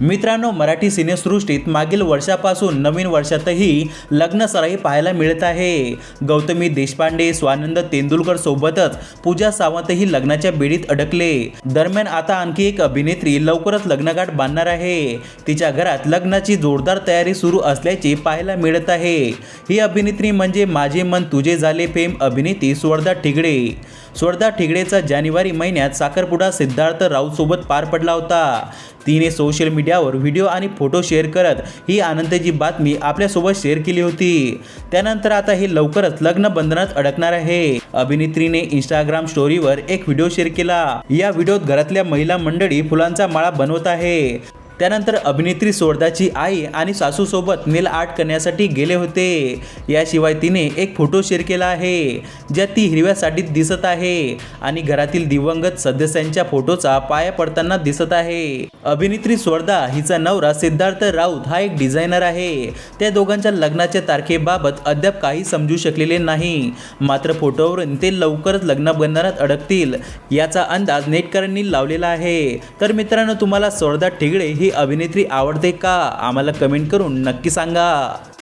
मित्रांनो मराठी सिनेसृष्टीत मागील वर्षापासून नवीन वर्षातही लग्नसराई पाहायला मिळत आहे. गौतमी देशपांडे स्वानंद तेंडुलकर सोबतच पूजा सावंतही लग्नाच्या बेडीत अडकले. दरम्यान आता आणखी एक अभिनेत्री लवकरच लग्नगाठ बांधणार आहे. तिच्या घरात लग्नाची जोरदार तयारी सुरू असल्याचे पाहायला मिळत आहे. ही अभिनेत्री म्हणजे माझे मन तुझे झाले प्रेम अभिनेत्री स्वर्धा ठिगडे. स्वर्धा ठिगडेचा जानेवारी महिन्यात साखरपुडा सिद्धार्थ राऊतसोबत पार पडला होता. तिने सोशल मीडियावर व्हिडिओ आणि फोटो शेअर करत ही आनंदाची बातमी आपल्यासोबत शेअर केली होती. त्यानंतर आता हे लवकरच लग्न बंधनात अडकणार आहे. अभिनेत्रीने इंस्टाग्राम स्टोरीवर एक व्हिडिओ शेअर केला. या व्हिडिओत घरातल्या महिला मंडळी फुलांचा माळा बनवत आहे. त्यानंतर अभिनेत्री सोडदाची आई आणि सासूसोबत नेल आर्ट करण्यासाठी गेले होते. याशिवाय तिने एक फोटो शेअर केला आहे ज्यात ती हिरव्या साडीत दिसत आहे आणि घरातील दिवंगत सदस्यांच्या फोटोचा पाया पडताना दिसत आहे. अभिनेत्री स्वर्धा हिचा नवरा सिद्धार्थ राऊत हा एक डिझायनर आहे. त्या दोघांच्या लग्नाच्या तारखेबाबत अद्याप काही समजू शकलेले नाही. मात्र फोटोवरून ते लवकरच लग्न बंधनात अडकतील याचा अंदाज नेटकरांनी लावलेला आहे. तर मित्रांनो तुम्हाला स्वर्धा ठिगडे ही अभिनेत्री आवडते का? आम्हाला कमेंट करून नक्की सांगा.